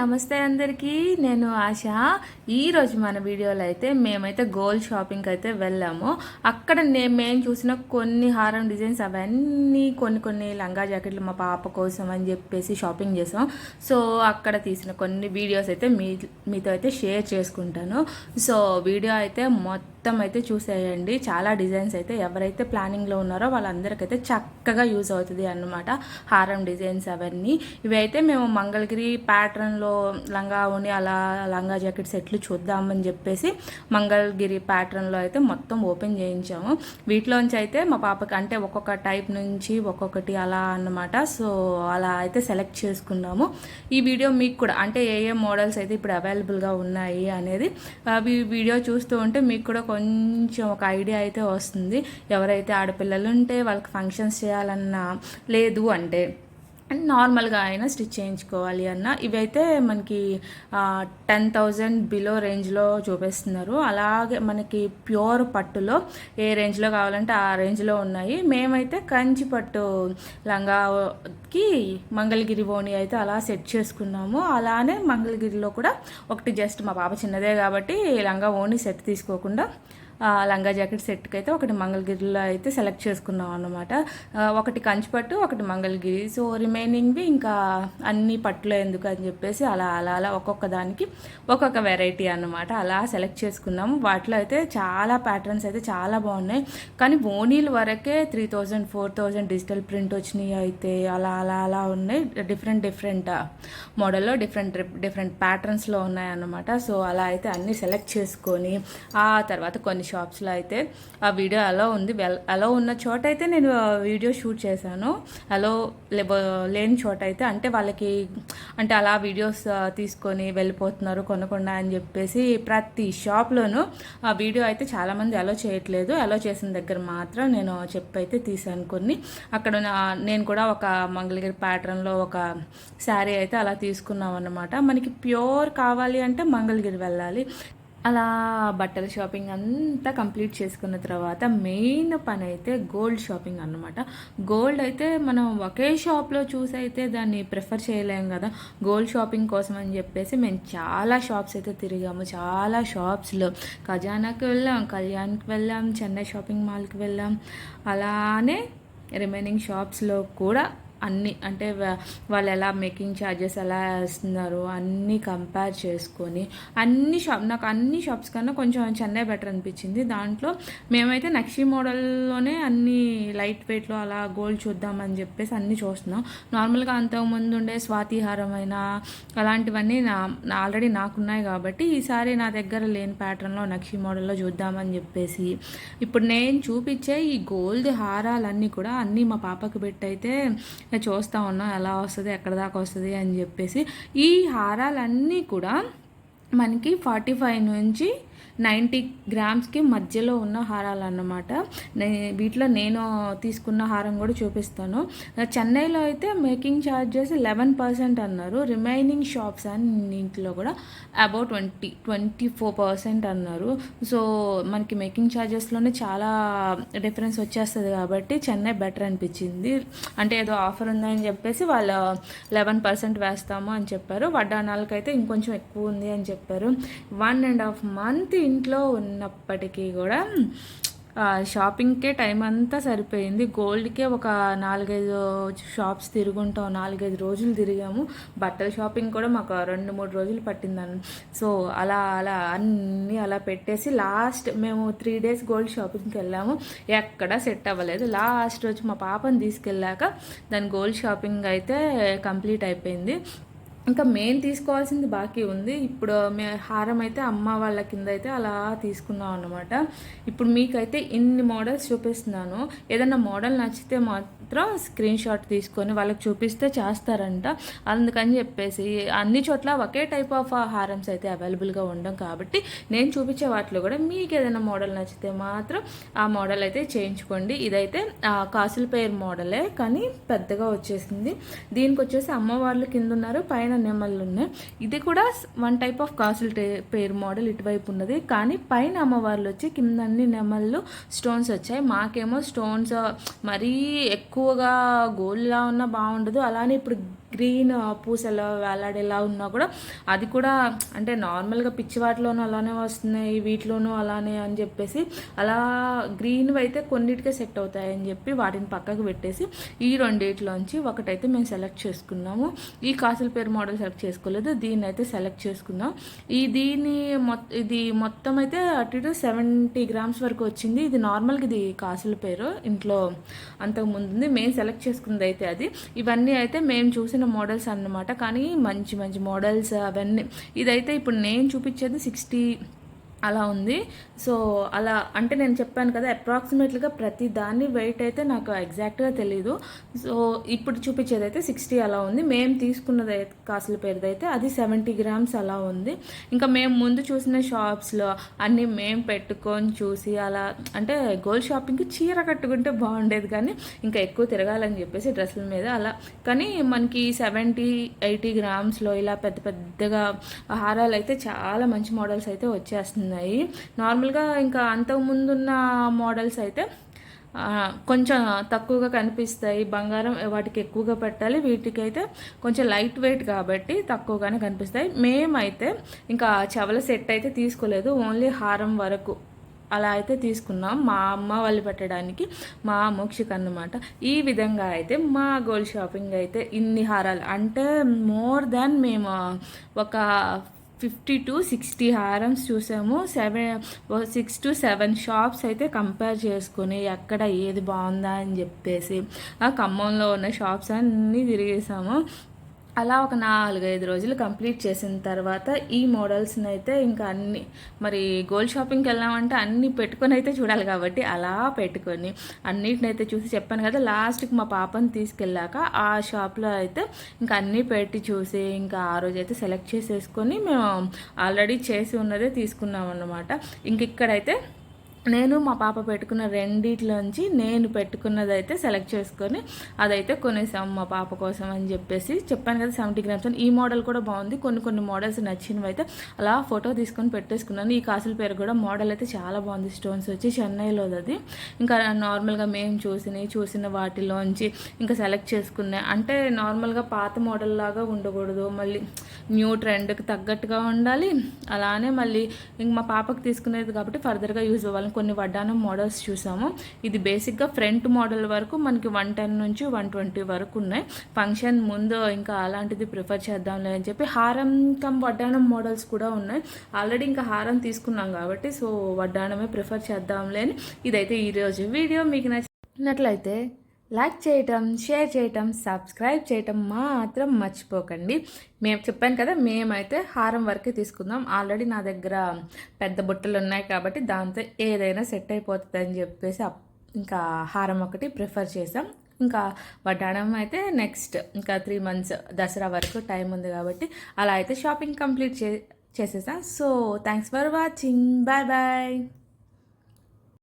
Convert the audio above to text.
నమస్తే అందరికీ నేను ఆశ. ఈరోజు మన వీడియోలో అయితే మేమైతే గోల్డ్ షాపింగ్కి అయితే వెళ్ళాము. అక్కడ నేను మేము చూసిన కొన్ని హారం డిజైన్స్ అవన్నీ కొన్ని కొన్ని లంగా జాకెట్లు మా పాప కోసం అని చెప్పేసి షాపింగ్ చేసాం. సో అక్కడ తీసిన కొన్ని వీడియోస్ అయితే మీ మీతో అయితే షేర్ చేసుకుంటాను. సో వీడియో అయితే మొత్తం మొత్తం అయితే చూసేయండి. చాలా డిజైన్స్ అయితే ఎవరైతే ప్లానింగ్లో ఉన్నారో వాళ్ళందరికైతే చక్కగా యూజ్ అవుతుంది అన్నమాట హారం డిజైన్స్ అవన్నీ. ఇవి అయితే మేము మంగళగిరి ప్యాటర్న్లో లంగా ఉని అలా లంగా జాకెట్ సెట్లు చూద్దామని చెప్పేసి మంగళగిరి ప్యాటర్న్లో అయితే మొత్తం ఓపెన్ చేయించాము. వీటిలోంచి అయితే మా పాపకి అంటే ఒక్కొక్క టైప్ నుంచి ఒక్కొక్కటి అలా అన్నమాట. సో అలా అయితే సెలెక్ట్ చేసుకున్నాము. ఈ వీడియో మీకు కూడా అంటే ఏ ఏ మోడల్స్ అయితే ఇప్పుడు అవైలబుల్గా ఉన్నాయి అనేది అవి వీడియో చూస్తూ ఉంటే మీకు కూడా కొంచెం ఒక ఐడియా అయితే వస్తుంది. ఎవరైతే ఆడపిల్లలు ఉంటే వాళ్ళకి ఫంక్షన్స్ చేయాలన్నా లేదు అంటే అండ్ నార్మల్గా అయినా స్టిచ్ చేయించుకోవాలి అన్న. ఇవైతే మనకి టెన్ థౌజండ్ బిలో రేంజ్లో చూపిస్తున్నారు. అలాగే మనకి ప్యూర్ పట్టులో ఏ రేంజ్లో కావాలంటే ఆ రేంజ్లో ఉన్నాయి. మేమైతే కంచి పట్టు లంగాకి మంగళగిరి ఓణి అయితే అలా సెట్ చేసుకున్నాము. అలానే మంగళగిరిలో కూడా ఒకటి జస్ట్ మా పాప చిన్నదే కాబట్టి లంగా ఓణి సెట్ తీసుకోకుండా లంగా జాకెట్ సెట్కి అయితే ఒకటి మంగళగిరిలో అయితే సెలెక్ట్ చేసుకున్నాం అనమాట ఒకటి కంచిపట్టు ఒకటి మంగళగిరి. సో రిమైనింగ్వి ఇంకా అన్ని పట్టులో ఎందుకు అని చెప్పేసి అలా అలా అలా ఒక్కొక్క దానికి ఒక్కొక్క వెరైటీ అన్నమాట. అలా సెలెక్ట్ చేసుకున్నాము. వాటిలో అయితే చాలా ప్యాటర్న్స్ అయితే చాలా బాగున్నాయి. కానీ ఓనీల వరకే three thousand four thousand digital print వచ్చినాయి అయితే అలా అలా అలా ఉన్నాయి. డిఫరెంట్ డిఫరెంట్ మోడల్లో డిఫరెంట్ డిఫరెంట్ ప్యాటర్న్స్లో ఉన్నాయన్నమాట సో అలా అయితే అన్నీ సెలెక్ట్ చేసుకొని ఆ తర్వాత కొన్ని షాప్స్లో అయితే ఆ వీడియో అలో ఉంది. వెల్ అలో ఉన్న చోట అయితే నేను వీడియో షూట్ చేశాను. అలో లేని చోట అయితే అంటే వాళ్ళకి అంటే అలా వీడియోస్ తీసుకొని వెళ్ళిపోతున్నారు కొనకుండా అని చెప్పేసి ప్రతి షాప్లోనూ ఆ వీడియో అయితే చాలామంది అలో చేయట్లేదు. అలో చేసిన దగ్గర మాత్రం నేను చెప్పి అయితే తీసాను కొన్ని. అక్కడ నేను కూడా ఒక మంగళగిరి ప్యాటర్న్లో ఒక శారీ అయితే అలా తీసుకున్నాం అన్నమాట మనకి ప్యూర్ కావాలి అంటే మంగళగిరి వెళ్ళాలి. అలా బట్టల షాపింగ్ అంతా కంప్లీట్ చేసుకున్న తర్వాత మెయిన్ పని అయితే గోల్డ్ షాపింగ్ అన్నమాట. గోల్డ్ అయితే మనం ఒకే షాప్లో చూసి అయితే దాన్ని ప్రిఫర్ చేయలేం కదా. గోల్డ్ షాపింగ్ కోసం అని చెప్పేసి మేము చాలా షాప్స్ అయితే తిరిగాము. చాలా షాప్స్లో ఖజానాకి వెళ్ళాం కళ్యాణ్కి వెళ్ళాం చెన్నై షాపింగ్ మాల్కి వెళ్ళాం. అలానే రిమైనింగ్ షాప్స్లో కూడా అన్ని అంటే వాళ్ళు ఎలా మేకింగ్ ఛార్జెస్ ఎలా వేస్తున్నారు అన్నీ కంపేర్ చేసుకొని అన్ని షాప్ నాకు అన్ని షాప్స్ కన్నా కొంచెం చెన్నై బెటర్ అనిపించింది. దాంట్లో మేమైతే నక్షి మోడల్లోనే అన్ని లైట్ వెయిట్లో అలా గోల్డ్ చూద్దామని చెప్పేసి అన్నీ చూస్తున్నాం. నార్మల్గా అంతకుముందు ఉండే స్వాతిహారమైన అలాంటివన్నీ నా ఆల్రెడీ నాకున్నాయి కాబట్టి ఈసారి నా దగ్గర లేని ప్యాటర్న్లో నక్షి మోడల్లో చూద్దామని చెప్పేసి ఇప్పుడు నేను చూపించే ఈ గోల్డ్ హారాలన్నీ కూడా అన్నీ మా పాపకి పెట్టయితే చూస్తూ ఉన్నాం ఎలా వస్తుంది ఎక్కడ దాకా వస్తుంది అని చెప్పేసి ఈ హారాలన్నీ కూడా మనకి ఫార్టీ ఫైవ్ నుంచి నైంటీ గ్రామ్స్కి మధ్యలో ఉన్న హారాలు అన్నమాట వీటిలో నేను తీసుకున్న హారం కూడా చూపిస్తాను. చెన్నైలో అయితే మేకింగ్ ఛార్జెస్ లెవెన్ పర్సెంట్ అన్నారు. రిమైనింగ్ షాప్స్ అన్నింటిలో కూడా about twenty twenty four percent అన్నారు. సో మనకి మేకింగ్ ఛార్జెస్లోనే చాలా డిఫరెన్స్ వచ్చేస్తుంది కాబట్టి చెన్నై బెటర్ అనిపించింది. అంటే ఏదో ఆఫర్ ఉందని చెప్పేసి వాళ్ళు లెవెన్ పర్సెంట్ వేస్తాము అని చెప్పారు. వడ్డానాలకైతే ఇంకొంచెం ఎక్కువ ఉంది అని చెప్పారు. వన్ అండ్ హాఫ్ మంత్ ఇంట్లో ఉన్నప్పటికీ కూడా షాపింగ్కే టైం అంతా సరిపోయింది. గోల్డ్కే ఒక నాలుగైదు షాప్స్ తిరుగుంటాం నాలుగైదు రోజులు తిరిగాము. బట్టల షాపింగ్ కూడా మాకు రెండు మూడు రోజులు పట్టిందని సో అలా అలా అన్నీ అలా పెట్టేసి లాస్ట్ మేము త్రీ డేస్ గోల్డ్ షాపింగ్కి వెళ్ళాము. ఎక్కడ సెట్ అవ్వలేదు. లాస్ట్ రోజు మా పాపని తీసుకెళ్ళాక దాని గోల్డ్ షాపింగ్ అయితే కంప్లీట్ అయిపోయింది. ఇంకా మెయిన్ తీసుకోవాల్సింది బాకీ ఉంది. ఇప్పుడు మే హారం అయితే అమ్మ వాళ్ళ కింద అయితే అలా తీసుకున్నాం అనమాట ఇప్పుడు మీకైతే ఇన్ని మోడల్స్ చూపిస్తున్నాను. ఏదైనా మోడల్ నచ్చితే మాత్రం స్క్రీన్ షాట్ తీసుకొని వాళ్ళకి చూపిస్తే చేస్తారంట. అందుకని చెప్పేసి అన్ని చోట్ల ఒకే టైప్ ఆఫ్ హారమ్స్ అయితే అవైలబుల్గా ఉండడం కాబట్టి నేను చూపించే వాటిలో కూడా మీకు ఏదైనా మోడల్ నచ్చితే మాత్రం ఆ మోడల్ అయితే చేయించుకోండి. ఇదైతే కాసుల పేరు మోడలే కానీ పెద్దగా వచ్చేసింది. దీనికి వచ్చేసి అమ్మవార్లు కింద ఉన్నారు. పైన నెమళ్ళు ఉన్నాయి. ఇది కూడా వన్ టైప్ ఆఫ్ కాసుల పేరు మోడల్ ఇటువైపు ఉన్నది. కానీ పైన అమ్మవార్లు వచ్చి కింద అన్ని నెమళ్ళు స్టోన్స్ వచ్చాయి. మాకేమో స్టోన్స్ మరీ ఎక్కువగా గోల్డ్లా ఉన్నా బాగుండదు. అలానే ఇప్పుడు గ్రీన్ పూసలో వేలాడేలా ఉన్నా కూడా అది కూడా అంటే నార్మల్గా పిచ్చి వాటిలోనూ అలానే వస్తున్నాయి వీటిలోనూ అలానే అని చెప్పేసి అలా గ్రీన్వి అయితే కొన్నిటికే సెట్ అవుతాయి అని చెప్పి వాటిని పక్కకు పెట్టేసి ఈ రెండిట్లోంచి ఒకటైతే మేము సెలెక్ట్ చేసుకున్నాము. ఈ కాసుల పేరు మోడల్ సెలెక్ట్ చేసుకోలేదు దీన్ని అయితే సెలెక్ట్ చేసుకున్నాం. ఈ దీని మొత్తం ఇది మొత్తం అయితే అటు ఇటు సెవెంటీ గ్రామ్స్ వరకు వచ్చింది. ఇది నార్మల్గా ఇది కాసుల పేరు ఇంట్లో అంతకు ముందుంది. మేము సెలెక్ట్ చేసుకుంది అయితే అది. ఇవన్నీ అయితే మేము చూసిన మోడల్స్ అన్నమాట. కానీ మంచి మంచి మోడల్స్ అవన్నీ. ఇదైతే ఇప్పుడు నేను చూపించేది సిక్స్టీ అలా ఉంది. సో అలా అంటే నేను చెప్పాను కదా అప్రాక్సిమేట్లీగా ప్రతి దాన్ని వెయిట్ అయితే నాకు ఎగ్జాక్ట్గా తెలీదు. సో ఇప్పుడు చూపించేది అయితే సిక్స్టీ అలా ఉంది. మేము తీసుకున్నది అయితే కాసుల పేరుది అయితే అది సెవెంటీ గ్రామ్స్ అలా ఉంది. ఇంకా మేము ముందు చూసిన షాప్స్లో అన్నీ మేము పెట్టుకొని చూసి అలా అంటే గోల్డ్ షాపింగ్కి చీర కట్టుకుంటే బాగుండేది కానీ ఇంకా ఎక్కువ తిరగాలని చెప్పేసి డ్రెస్సుల మీద అలా. కానీ మనకి సెవెంటీ ఎయిటీ గ్రామ్స్లో ఇలా పెద్ద పెద్దగా హారాలు అయితే చాలా మంచి మోడల్స్ అయితే వచ్చేస్తుంది వచ్చేస్తున్నాయి నార్మల్గా ఇంకా అంతకు ముందున్న మోడల్స్ అయితే కొంచెం తక్కువగా కనిపిస్తాయి. బంగారం వాటికి ఎక్కువగా పెట్టాలి. వీటికైతే కొంచెం లైట్ వెయిట్ కాబట్టి తక్కువగానే కనిపిస్తాయి. మేమైతే ఇంకా చెవల సెట్ అయితే తీసుకోలేదు. ఓన్లీ హారం వరకు అలా అయితే తీసుకున్నాం. మా అమ్మ వాళ్ళు పెట్టడానికి మా మోక్షిక్ అన్నమాట. ఈ విధంగా అయితే మా గోల్డ్ షాపింగ్ అయితే ఇన్ని హారాలు. అంటే మోర్ దాన్ మేము ఒక ఫిఫ్టీ టు సిక్స్టీ హారమ్స్ చూసాము. Seven six to seven shops అయితే కంపేర్ చేసుకుని ఎక్కడ ఏది బాగుందా అని చెప్పేసి ఆ ఖమ్మంలో ఉన్న షాప్స్ అన్నీ తిరిగేసాము. అలా ఒక నాలుగైదు రోజులు కంప్లీట్ చేసిన తర్వాత ఈ మోడల్స్ని అయితే ఇంకా అన్ని మరి గోల్డ్ షాపింగ్కి వెళ్ళామంటే అన్ని పెట్టుకొని అయితే చూడాలి కాబట్టి అలా పెట్టుకొని అన్నిటిని అయితే చూసి చెప్పాను కదా లాస్ట్కి మా పాపని తీసుకెళ్ళాక ఆ షాప్లో అయితే ఇంకా అన్నీ పెట్టి చూసి ఇంకా ఆ రోజు అయితే సెలెక్ట్ చేసేసుకొని మేము ఆల్రెడీ చేసి ఉన్నదే తీసుకున్నాం అన్నమాట ఇంక ఇక్కడైతే నేను మా పాప పెట్టుకున్న రెండిట్లోంచి నేను పెట్టుకున్నది అయితే సెలెక్ట్ చేసుకొని అదైతే కొనేసాం మా పాప కోసం అని చెప్పేసి. చెప్పాను కదా సెవెంటీ గ్రామ్స్ అని. ఈ మోడల్ కూడా బాగుంది. కొన్ని కొన్ని మోడల్స్ నచ్చినవి అయితే అలా ఫోటో తీసుకొని పెట్టేసుకున్నాను. ఈ కాసుల పేరు కూడా మోడల్ అయితే చాలా బాగుంది. స్టోన్స్ వచ్చి చెన్నైలో అది. ఇంకా నార్మల్గా మేము చూసినవి చూసిన వాటిలోంచి ఇంకా సెలెక్ట్ చేసుకున్నాయి. అంటే నార్మల్గా పాత మోడల్ లాగా ఉండకూడదు. మళ్ళీ న్యూ ట్రెండ్కి తగ్గట్టుగా ఉండాలి. అలానే మళ్ళీ ఇంక మా పాపకు తీసుకునేది కాబట్టి ఫర్దర్గా యూజ్ అవ్వాలి. కొన్ని వడ్డానం మోడల్స్ చూసాము. ఇది బేసిక్గా ఫ్రంట్ మోడల్ వరకు మనకి వన్ టెన్ నుంచి వన్ ట్వంటీ వరకు ఉన్నాయి. ఫంక్షన్ ముందు ఇంకా అలాంటిది ప్రిఫర్ చేద్దాంలే అని చెప్పి హారం కమ్ వడ్డానం మోడల్స్ కూడా ఉన్నాయి. ఆల్రెడీ ఇంకా హారం తీసుకున్నాం కాబట్టి సో వడ్డానమే ప్రిఫర్ చేద్దాంలే అని ఇదైతే ఈరోజు వీడియో. మీకు నచ్చినట్లయితే లైక్ చేయటం షేర్ చేయటం సబ్స్క్రైబ్ చేయటం మాత్రం మర్చిపోకండి. మేము చెప్పాను కదా మేమైతే హారం వరకే తీసుకుందాం. ఆల్రెడీ నా దగ్గర పెద్ద బుట్టలు ఉన్నాయి కాబట్టి దాంతో ఏదైనా సెట్ అయిపోతుంది అని చెప్పేసి అప్- ఇంకా హారం ఒకటి ప్రిఫర్ చేసాం ఇంకా వడ్డాణం అయితే నెక్స్ట్ ఇంకా త్రీ మంత్స్ దసరా వరకు టైం ఉంది కాబట్టి అలా అయితే షాపింగ్ కంప్లీట్ చే చేసేసాం. So thanks for watching. Bye bye.